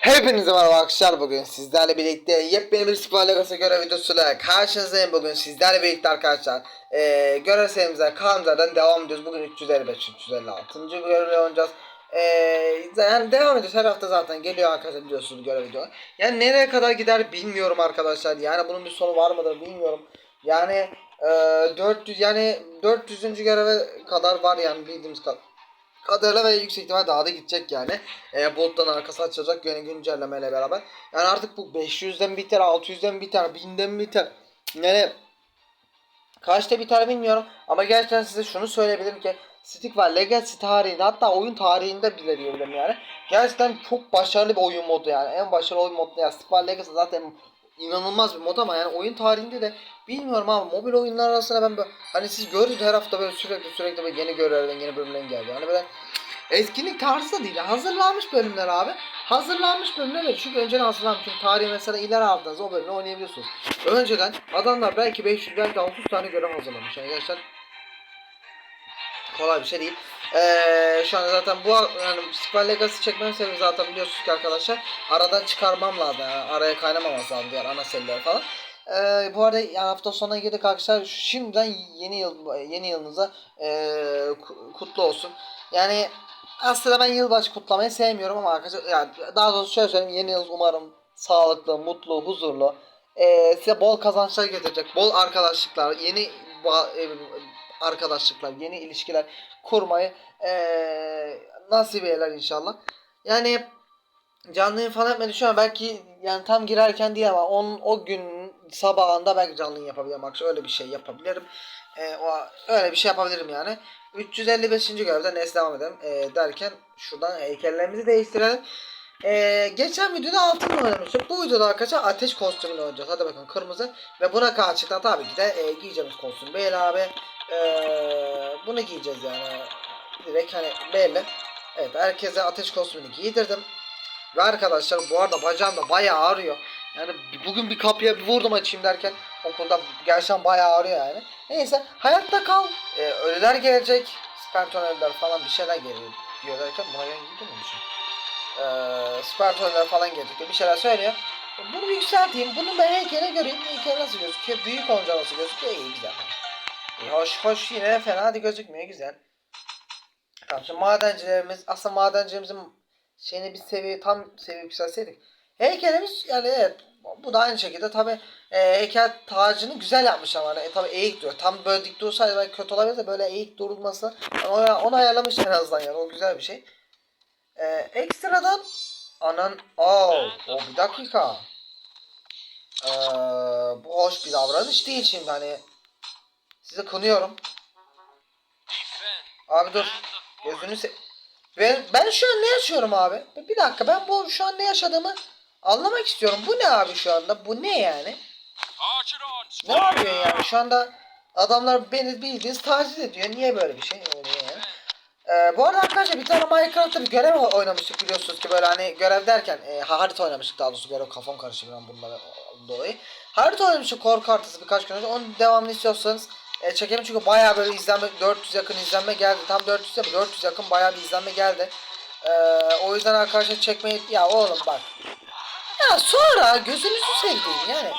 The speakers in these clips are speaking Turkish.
Hepinize merhaba arkadaşlar. Bugün sizlerle birlikte yepyeni bir Super Legacy görev videosuyla karşınızdayım. Bugün sizlerle birlikte arkadaşlar ee, görev serimize Kanza'dan devam ediyoruz. Bugün 355 356. görevle oynayacağız. Ee, yani devam ediyoruz. Her hafta zaten geliyor arkadaşlar biliyorsunuz görev video yani nereye kadar gider bilmiyorum arkadaşlar. Yani bunun bir sonu var mıdır bilmiyorum. Yani ee, 400 yani 400. göreve kadar var yani bildiğimiz kadar kadarıyla ve yüksek ihtimal daha da gidecek yani. E, buluttan arkası açılacak yeni güncellemeyle beraber. Yani artık bu 500'den biter, 600'den biter, 1000'den biter. Yani kaçta biter bilmiyorum. Ama gerçekten size şunu söyleyebilirim ki Stick var Legacy tarihinde hatta oyun tarihinde bile diyebilirim yani. Gerçekten çok başarılı bir oyun modu yani. En başarılı oyun modu yani Stick var Legacy zaten inanılmaz bir mod ama yani oyun tarihinde de bilmiyorum abi mobil oyunlar arasında ben böyle hani siz görüyorsunuz her hafta böyle sürekli sürekli böyle yeni görevlerden yeni bölümlerden geldi. Hani böyle etkinlik tarzı da değil. Hazırlanmış bölümler abi. Hazırlanmış bölümler değil. Çünkü önceden hazırlanmış. Çünkü tarihi mesela ileri aldığınızda o bölümü oynayabiliyorsunuz. Önceden adamlar belki 500 belki 600 tane görev hazırlamış. Yani gerçekten kolay bir şey değil. Ee, şu anda zaten bu yani Super Legacy çekmem sebebi zaten biliyorsunuz ki arkadaşlar aradan çıkarmam lazım. Yani araya kaynamaması lazım diğer ana seriler falan. Ee, bu arada yani hafta sonuna girdik arkadaşlar. Şimdiden yeni yıl yeni yılınıza ku- kutlu olsun. Yani aslında ben yılbaşı kutlamayı sevmiyorum ama arkadaşlar yani daha doğrusu şöyle söyleyeyim yeni yıl umarım sağlıklı, mutlu, huzurlu ee, size bol kazançlar getirecek, bol arkadaşlıklar, yeni e, arkadaşlıklar, yeni ilişkiler kurmayı ee, nasip eder inşallah. Yani canlı yayın falan etmeyi düşünüyorum. Belki yani tam girerken değil ama on, o gün sabahında belki canlı yayın yapabilirim. Bak öyle bir şey yapabilirim. Ee, o, öyle bir şey yapabilirim yani. 355. görevden neyse devam edelim. Ee, derken şuradan heykellerimizi değiştirelim. Ee, geçen videoda altın oynamıştık. Bu videoda arkadaşlar ateş kostümünü oynayacağız. Hadi bakın kırmızı. Ve buna karşılıklı tabii ki de e, giyeceğimiz kostüm. Belli abi. Ee, bunu giyeceğiz yani. Direkt hani belli. Evet herkese ateş kostümünü giydirdim. Ve arkadaşlar bu arada bacağım da bayağı ağrıyor. Yani bugün bir kapıya bir vurdum açayım derken okulda gerçekten bayağı ağrıyor yani. Neyse hayatta kal. Ee, ölüler gelecek. Spartan ölüler falan bir şeyler geliyor diyor derken ben giydim mi? Ee, Spartan ölüler falan gelecek diye bir şeyler söylüyor. Bunu yükselteyim. Bunu ben heykele göreyim. Heykel nasıl gözüküyor? Büyük olunca nasıl gözüküyor? İyi güzel. İyi, hoş hoş yine fena da gözükmüyor güzel. Tamam şimdi madencilerimiz aslında madencilerimizin şeyini bir seviye tam seviye yükselseydik. Heykelimiz yani evet bu da aynı şekilde tabi e, heykel tacını güzel yapmışlar yani e, tabi eğik duruyor. Tam böyle dik dursaydı belki kötü olabilir de böyle eğik durulması yani onu, onu ayarlamış en azından yani o güzel bir şey. E, ekstradan anan oh, o bir dakika. E, bu hoş bir davranış değil şimdi hani sizi kınıyorum. Abi dur. Gözünü se... Ben, ben şu an ne yaşıyorum abi? Bir dakika ben bu şu an ne yaşadığımı anlamak istiyorum. Bu ne abi şu anda? Bu ne yani? Ne yapıyor yani? Şu anda adamlar beni bildiğiniz taciz ediyor. Niye böyle bir şey oluyor yani? Ee, bu arada arkadaşlar bir tane Minecraft'ta bir görev oynamıştık biliyorsunuz ki böyle hani görev derken e, harita oynamıştık daha doğrusu görev kafam karıştı ben bunlara dolayı. Harita oynamıştık korku haritası birkaç gün önce. Onun devamını istiyorsanız e, çekelim çünkü bayağı böyle izlenme 400 yakın izlenme geldi. Tam 400 değil mi? 400 yakın bayağı bir izlenme geldi. E, o yüzden arkadaşlar çekmeyi ya oğlum bak. Ya sonra gözünüzü seveyim yani.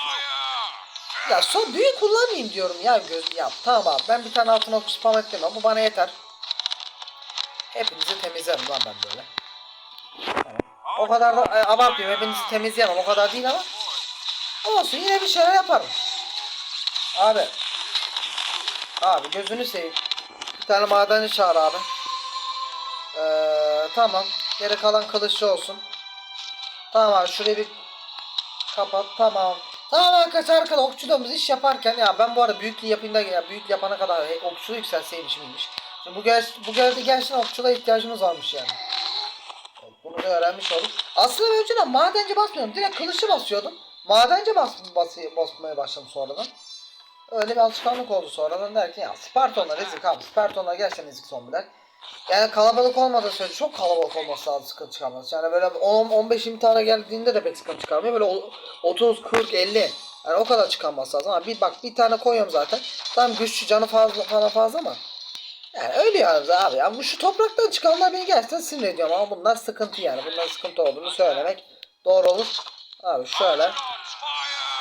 Ya son büyük kullanmayayım diyorum ya göz ya tamam abi ben bir tane altın ok spam ettim bu bana yeter. Hepinizi temizlerim lan ben böyle. O kadar da e, abartmıyorum hepinizi temizleyemem o kadar değil ama olsun yine bir şeyler yaparım. Abi. Abi gözünü seveyim. Bir tane madenci çağır abi. Ee, tamam. Geri kalan kılıçlı olsun. Tamam abi şurayı bir kapat. Tamam. Tamam arkadaşlar arkada okçuluğumuz iş yaparken ya ben bu arada büyüklüğü yapayım da ya büyük yapana kadar he, okçuluğu yükseltseymişim iyiymiş. Şimdi bu gel bu geldi gerçekten okçuluğa ihtiyacımız varmış yani. Bunu da öğrenmiş olduk. Aslında önceden madenci basmıyordum. Direkt kılıçlı basıyordum. Madenci bas, bas, basmaya başladım sonradan. Öyle bir alışkanlık oldu sonradan derken ya Spartonlar ezik abi. Spartonlar gerçekten ezik zombiler. Yani kalabalık olmadığı sürece çok kalabalık olması lazım sıkıntı çıkarması. Yani böyle 10-15-20 tane geldiğinde de pek sıkıntı çıkarmıyor. Böyle o- 30, 40, 50. Yani o kadar çıkarması lazım. Ama bir bak bir tane koyuyorum zaten. Tam güçlü canı fazla falan fazla ama. Yani öyle yani abi. Ya bu şu topraktan çıkanlar beni gerçekten sinir ediyor ama bunlar sıkıntı yani. Bunların sıkıntı olduğunu söylemek Doğru olur. Abi şöyle.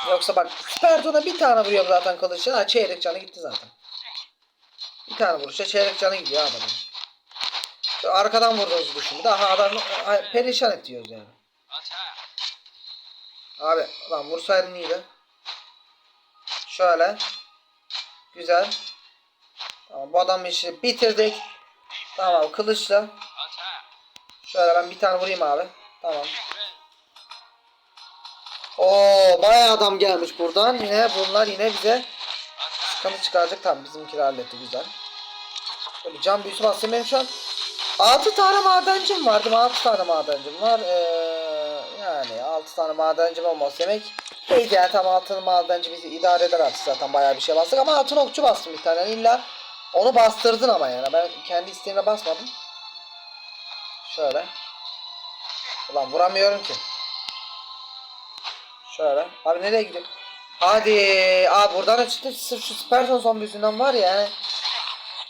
Yoksa bak Sparton'a bir tane vuruyorum zaten kılıçla. Ha, çeyrek canı gitti zaten. Bir tane vuruşa çeyrek canı gidiyor adamın. Şu arkadan vurduğunuzu düşün. Daha adam perişan ediyoruz yani. Abi lan vursaydın iyiydi. Şöyle. Güzel. Tamam bu adamın işini bitirdik. Tamam kılıçla. Şöyle ben bir tane vurayım abi. Tamam. Oo bayağı adam gelmiş buradan. Yine bunlar yine bize sıkıntı çıkaracak. Tamam bizimkiler halletti güzel. Böyle can büyüsü bastım benim şu an 6 tane madencim vardı. 6 tane madencim var. Ee, yani 6 tane madencim olması demek. İyi yani tam altın madenci bizi idare eder artık zaten bayağı bir şey bastık ama altın okçu bastım bir tane. İlla onu bastırdın ama yani ben kendi isteğimle basmadım. Şöyle. Ulan vuramıyorum ki. Şöyle. Abi nereye gidiyor? Hadi. Abi buradan da çıktı. Sırf şu Spartan zombisinden var ya. Yani.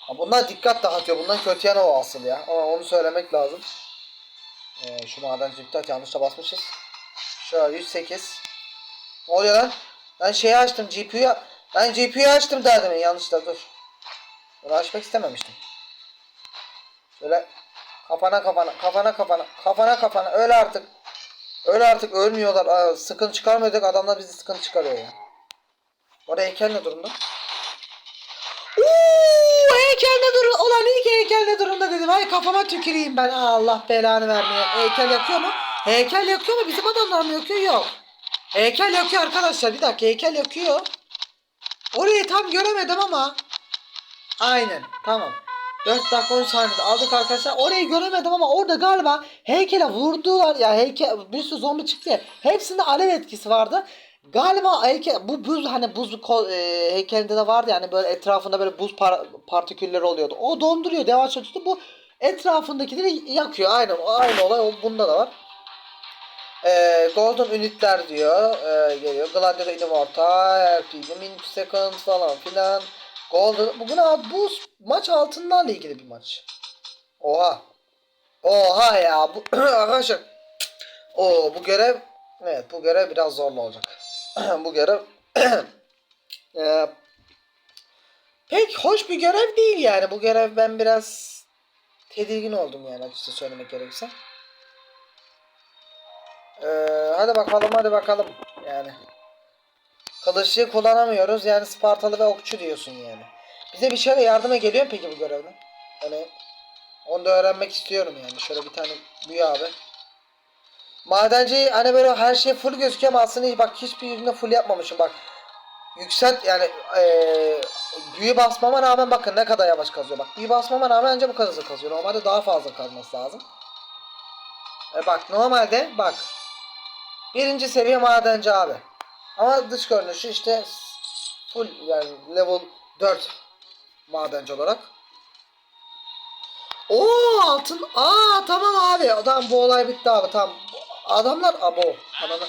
Abi bunlar dikkat dağıtıyor. Bundan kötü yanı o asıl ya. Ama onu söylemek lazım. Ee, şu maden dikkat yanlışla basmışız. Şöyle 108. Ne oluyor lan? Ben şeyi açtım. GPU'yu ben GPU'yu açtım derdim yanlışla dur. Bunu açmak istememiştim. Şöyle kafana kafana kafana kafana kafana kafana öyle artık. Öyle artık ölmüyorlar. Aa, sıkıntı çıkarmıyorduk. Adamlar bizi sıkıntı çıkarıyor ya. Orada heykel ne durumda? Uuu heykel ne durumda? Ulan ilk heykel ne durumda dedim. Ay kafama tüküreyim ben. Aa, Allah belanı vermeye. Heykel yakıyor mu? Heykel yakıyor mu? Bizim adamlar mı yakıyor? Yok. Heykel yakıyor arkadaşlar. Bir dakika heykel yakıyor. Orayı tam göremedim ama. Aynen. Tamam. 4 dakika 10 saniyede aldık arkadaşlar. Orayı göremedim ama orada galiba heykele vurdular. Ya heykel bir sürü zombi çıktı ya. Hepsinde alev etkisi vardı. Galiba heykel bu buz hani buz e, heykelinde de vardı yani böyle etrafında böyle buz par- partikülleri oluyordu. O donduruyor yavaş tuttu. Bu etrafındakileri yakıyor. Aynı aynı olay bunda da var. E, golden unitler diyor. E, geliyor. Gladiator Immortal, RPG, Min Second falan filan. Golden. Bugün abi bu maç altınlarla ilgili bir maç. Oha. Oha ya. Bu arkadaşlar. O bu görev evet bu görev biraz zorlu olacak. bu görev e, pek hoş bir görev değil yani. Bu görev ben biraz tedirgin oldum yani açıkçası söylemek gerekirse. Ee, hadi bakalım hadi bakalım yani. Kılıçlı kullanamıyoruz yani Spartalı ve okçu diyorsun yani. Bize bir şeyle yardıma geliyor mu peki bu görevden? Hani onu da öğrenmek istiyorum yani. Şöyle bir tane büyü abi. Madenci hani böyle her şey full gözüküyor ama aslında bak hiçbir yüzünde full yapmamışım bak. Yükselt yani eee büyü basmama rağmen bakın ne kadar yavaş kazıyor. Bak büyü basmama rağmen önce bu kadar hızlı kazıyor. Normalde daha fazla kazması lazım. E bak normalde bak. Birinci seviye madenci abi. Ama dış görünüşü işte full yani level 4 madenci olarak. Oo altın. Aa tamam abi. Adam bu olay bitti abi tamam. Adamlar abo. Ananı.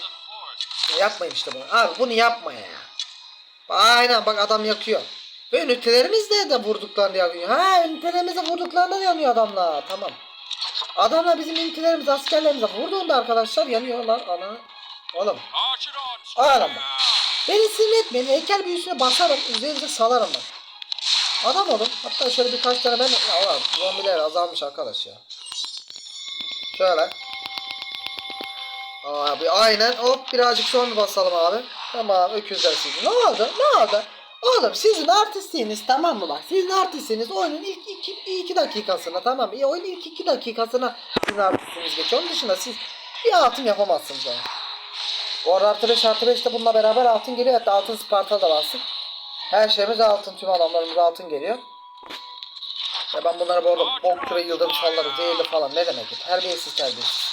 Ya Yapmayın işte bunu. Abi bunu yapma ya. Aynen bak adam yakıyor. Ve ünitelerimiz de de vurduklarında yanıyor. Ha ünitelerimizi vurduklarında da yanıyor adamlar. Tamam. Adamlar bizim ünitelerimiz askerlerimize vurduğunda arkadaşlar yanıyorlar. Ana. Oğlum. Oğlum bak. Beni sinir etmeyin. Heykel büyüsüne basarım. Üzerinize salarım ben. Adam olun. Hatta şöyle birkaç tane ben... Ulan zombiler azalmış arkadaş ya. Şöyle. Abi aynen. Hop birazcık sonra basalım abi. Tamam öküzler sizin. Ne oldu? Ne oldu? Oğlum sizin artistliğiniz tamam mı bak? Sizin artistliğiniz oyunun ilk iki, iki dakikasına tamam mı? Ya oyunun ilk iki dakikasına sizin artistliğiniz geçiyor. Onun dışında siz bir altın yapamazsınız yani. Bu arada artı 5 artı 5 de bununla beraber altın geliyor. Hatta altın Sparta da bastık. Her şeyimiz altın. Tüm adamlarımız altın geliyor. Ya ben bunlara bu arada bok küre yıldırım salları zehirli falan ne demek? Terbiyesiz terbiyesiz.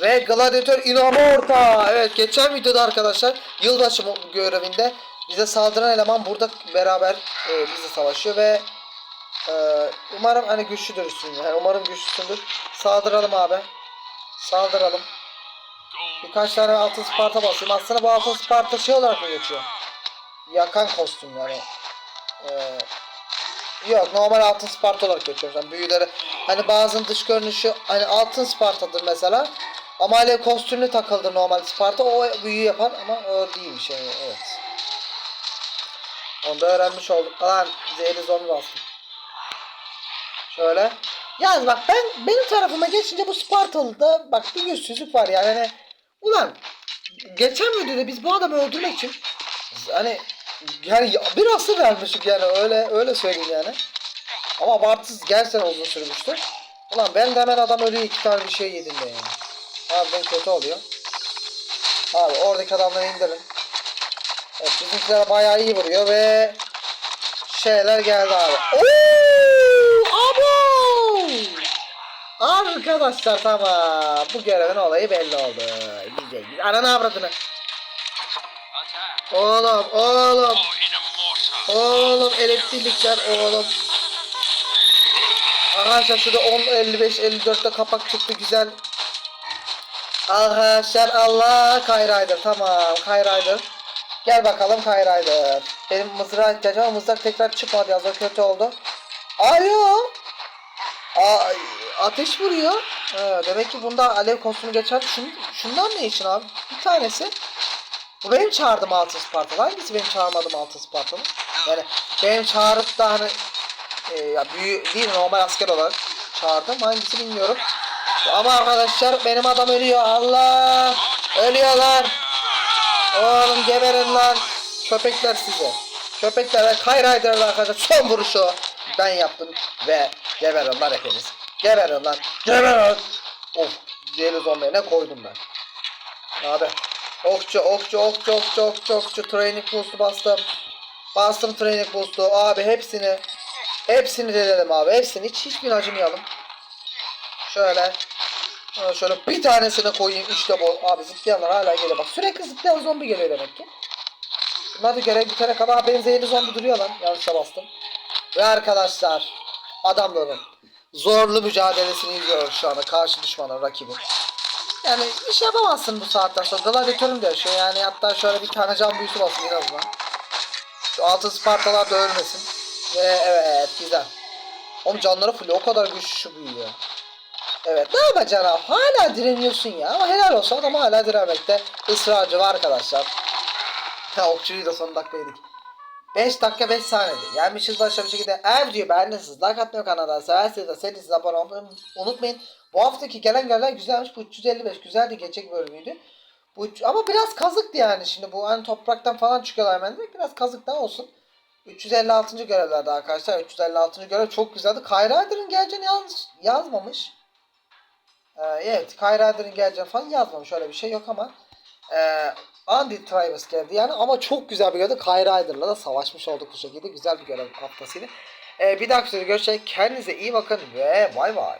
Ve Gladiator Inamorta. Evet geçen videoda arkadaşlar yılbaşı görevinde bize saldıran eleman burada beraber e, bizi savaşıyor ve e, umarım hani güçlüdürsün yani umarım güçlüsündür. Saldıralım abi. Saldıralım. Birkaç tane altın Sparta basayım. Aslında bu altın Sparta şey olarak mı geçiyor? Yakan kostüm yani. Ee, yok normal altın Sparta olarak geçiyor. Yani büyüleri hani bazının dış görünüşü hani altın Sparta'dır mesela. Ama alev kostümlü takıldı normal Sparta. O büyü yapar ama o değilmiş yani. Evet. Onu da öğrenmiş olduk. Lan zehri zombi bastım. Şöyle. Yalnız bak ben benim tarafıma geçince bu Spartalı'da bak bir yüzsüzlük var yani. Hani, ulan geçen videoda biz bu adamı öldürmek için hani yani ya- bir asır vermiştik yani öyle öyle söyleyeyim yani. Ama abartısız gerçekten uzun sürmüştü. Ulan ben de hemen adam ölüyor iki tane bir şey yedim de yani. Harbiden kötü oluyor. Abi oradaki adamları indirin. Evet bizimkiler bayağı iyi vuruyor ve şeyler geldi abi. Oo! Abo! Arkadaşlar tamam. Bu görevin olayı belli oldu. Güzel. Ananı avradını. Oğlum oğlum. Oğlum elektrikler oğlum. Arkadaşlar şurada 10, 55, 54'te kapak çıktı güzel. Arkadaşlar Allah Kayraydır tamam Kayraydır. Gel bakalım Kayraydır. Benim mızrağa ihtiyacım ama mızrak tekrar çıkmadı yaz o kötü oldu. Alo. Ay, ateş vuruyor. Ha, demek ki bunda alev kostümü geçer. Şun, şundan ne için abi? Bir tanesi. Bu benim çağırdığım altın Spartalı. Hangisi benim çağırmadığım altın Spartalı? Yani benim çağırıp da hani e, ya büyü değil normal asker olarak çağırdım. Hangisi bilmiyorum. Ama arkadaşlar benim adam ölüyor. Allah! Ölüyorlar. Oğlum geberin lan. Köpekler size. Köpekler ve Kayrayder'lar arkadaşlar son vuruşu ben yaptım ve geberin lan hepiniz. Geberin lan. Geberin. Of. Zehirli zombiye ne koydum ben. Abi. Okçu, okçu, okçu, okçu, okçu, okçu. Training boost'u bastım. Bastım training boost'u. Abi hepsini. Hepsini denedim abi. Hepsini. Hiç hiçbir acımayalım. Şöyle. Şöyle bir tanesine koyayım. işte bu. Abi zıplayanlar hala geliyor. Bak sürekli zıplayan zombi geliyor demek ki. Bunlar da görev bitene kadar. Benim zombi duruyor lan. Yanlışa bastım. Ve arkadaşlar. Adamların zorlu mücadelesini izliyoruz şu anda. Karşı düşmanın rakibin. Yani iş yapamazsın bu saatten sonra. Gladiatörüm de yaşıyor. Yani hatta şöyle bir tane can büyüsü basın en azından. Şu altın Spartalar da ölmesin. Ve evet güzel. Oğlum canları full o kadar güçlü büyüyor. Evet ne yapacaksın abi? Hala direniyorsun ya. Ama helal olsun adam hala direnmekte. ısrarcı var arkadaşlar. Ha okçuyu da son dakika yedik. 5 dakika 5 saniyede. Gelmişiz başka bir şekilde. Eğer videoyu beğendiyseniz like atmayı kanalda severseniz de serinize abone olmayı unutmayın. Bu haftaki gelen gelen güzelmiş. Bu 355 güzeldi geçecek bölümüydü. Bu ama biraz kazıktı yani şimdi bu hani topraktan falan çıkıyorlar hemen de biraz kazık daha olsun. 356. görevlerde arkadaşlar 356. görev çok güzeldi. Kayrader'in geleceğini yaz, yazmamış. Ee, evet Kayrader'in geleceğini falan yazmamış öyle bir şey yok ama ee, Andy Travis geldi yani ama çok güzel bir görev. Kayrader'la da savaşmış olduk bu şekilde. Güzel bir görev haftasıydı. Ee, bir dahaki videoda görüşecek. Kendinize iyi bakın ve bay bay.